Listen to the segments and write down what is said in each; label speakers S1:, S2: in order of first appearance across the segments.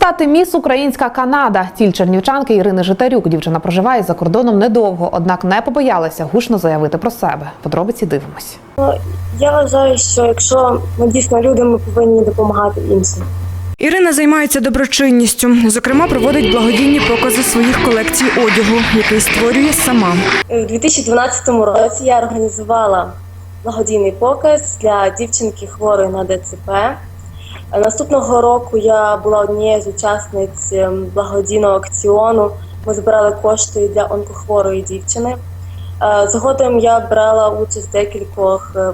S1: стати міс Українська Канада. Ціль чернівчанки Ірини Житарюк. Дівчина проживає за кордоном недовго, однак не побоялася гучно заявити про себе. Подробиці дивимось.
S2: Я вважаю, що якщо ми дійсно люди, ми повинні допомагати іншим.
S3: Ірина займається доброчинністю. Зокрема, проводить благодійні покази своїх колекцій одягу, який створює сама.
S2: У 2012 році я організувала благодійний показ для дівчинки хворої на ДЦП. Наступного року я була однією з учасниць ем, благодійного акціону. Ми збирали кошти для онкохворої дівчини. Е, Згодом я брала участь в декількох е,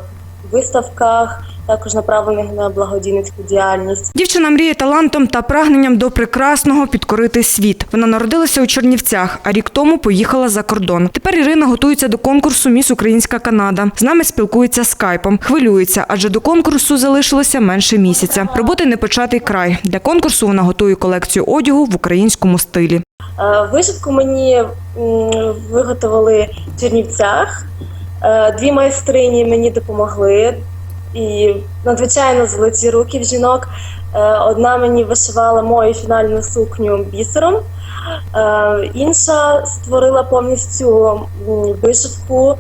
S2: виставках, також направлених на благодійницьку діяльність.
S3: Дівчина мріє талантом та прагненням до прекрасного підкорити світ. Вона народилася у Чернівцях, а рік тому поїхала за кордон. Тепер Ірина готується до конкурсу Міс Українська Канада. З нами спілкується скайпом. Хвилюється, адже до конкурсу залишилося менше місяця. Роботи не початий край. Для конкурсу вона готує колекцію одягу в українському стилі.
S2: Е, Вишивку мені виготовили в Чернівцях. Е, Дві майстрині мені допомогли. І надзвичайно золоті руки в жінок. Е, Одна мені вишивала мою фінальну сукню бісером, е, інша створила повністю вишивку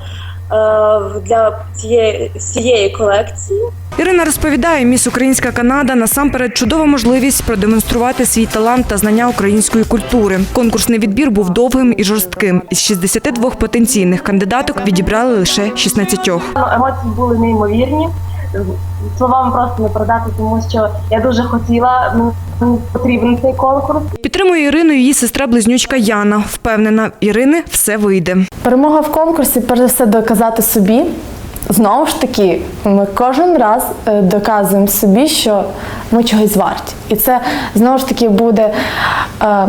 S2: для цієї, всієї колекції.
S3: Ірина розповідає, міс Українська Канада насамперед чудова можливість продемонструвати свій талант та знання української культури. Конкурсний відбір був довгим і жорстким. Із 62 потенційних кандидаток відібрали лише 16.
S4: Емоції були неймовірні. Словами просто не передати, тому що я дуже хотіла. Мені потрібен цей конкурс.
S3: Підтримує Ірину її сестра-близнючка Яна. Впевнена, Ірини все вийде.
S5: Перемога в конкурсі, перш за все, доказати собі. Знову ж таки, ми кожен раз е, доказуємо собі, що ми чогось варті. І це знову ж таки буде е,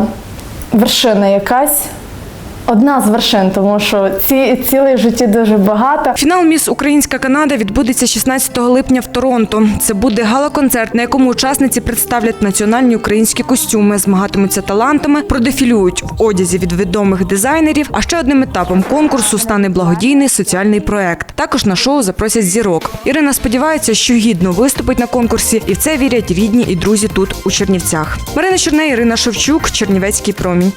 S5: вершина якась, одна з вершин, тому що ці цілей житті дуже багато.
S3: Фінал Міс Українська Канада відбудеться 16 липня в Торонто. Це буде гала-концерт, на якому учасниці представлять національні українські костюми, змагатимуться талантами, продефілюють в одязі від відомих дизайнерів. А ще одним етапом конкурсу стане благодійний соціальний проект. Також на шоу запросять зірок. Ірина сподівається, що гідно виступить на конкурсі, і в це вірять рідні і друзі тут у Чернівцях. Марина Чорне, Ірина Шевчук, Чернівецький промінь.